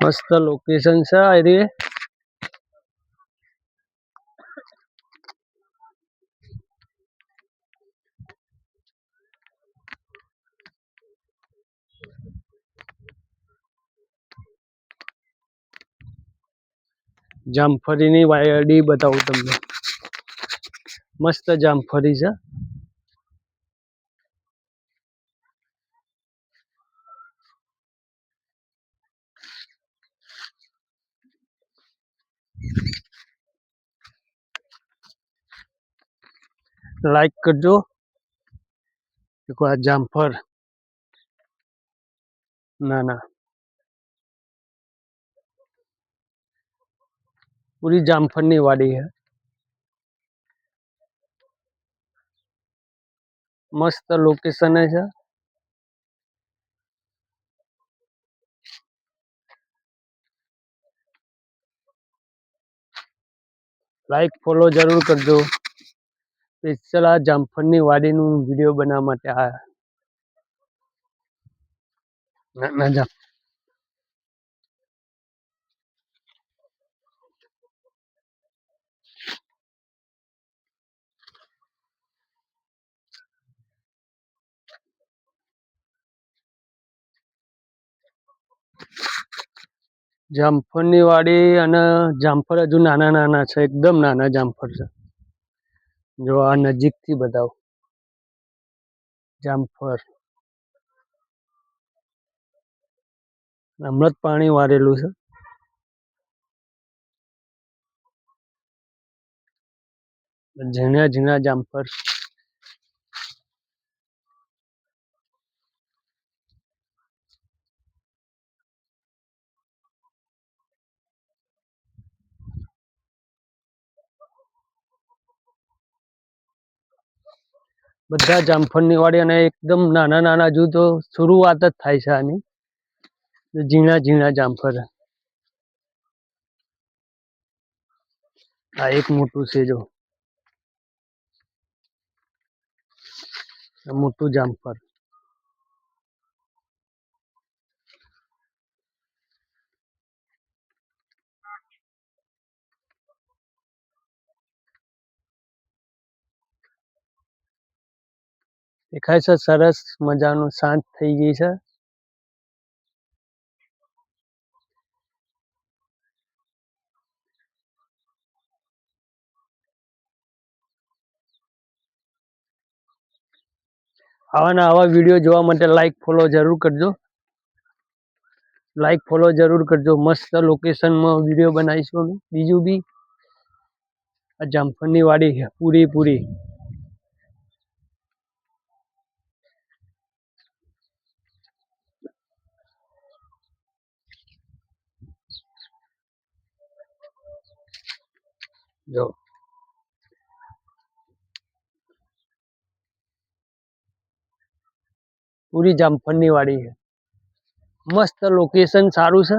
મસ્ત લોકેશન છે આ એરિયે જામફળીની વાયડી બતાવું તમને મસ્ત જામફળી છે लाइक कर दो देखो आज जम्पर ना ना। पूरी जामफलनी वाड़ी है। मस्त लोकेशन है सर लाइक फॉलो ज़रूर कर दो। સ્પેશિયલ આ જામફળની વાડીનું વીડિયો બનાવવા માટે આ જામ જામફળની વાડી અને જામફળ હજુ નાના નાના છે. એકદમ નાના જામફળ છે. જો આ નજીકથી બતાવું. જામફળ. જ પાણી વારેલું છે. ઝીણા ઝીણા જામફળ. બધા જામફળની વાડી અને એકદમ નાના નાના જૂ તો શરૂઆત જ થાય છે આની. ઝીણા ઝીણા જામફળ. આ એક મોટું છે જો. મોટું જામફળ. દેખાય છે સરસ મજાનું, શાંત થઈ ગઈ છે. આવાના આવા વીડિયો જોવા માટે લાઈક ફોલો જરૂર કરજો. લાઈક ફોલો જરૂર કરજો. મસ્ત લોકેશનમાં વીડિયો બનાવીશું બીજું બી. આ જામફળની વાડી પૂરી પૂરી. જો પૂરી જામફળની વાડી છે મસ્ત લોકેશન સારું છે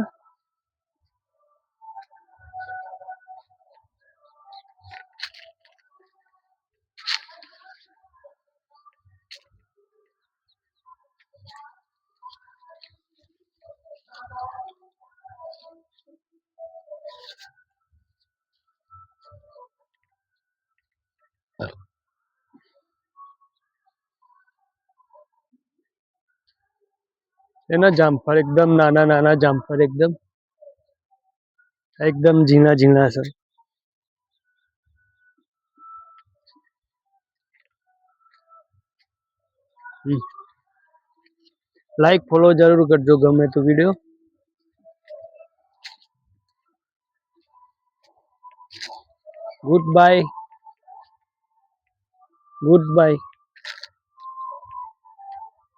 એના જામફળ એકદમ નાના નાના જામફળ એકદમ એકદમ ઝીણા ઝીણા છે લાઈક ફોલો જરૂર કરજો ગમે તો video good bye good bye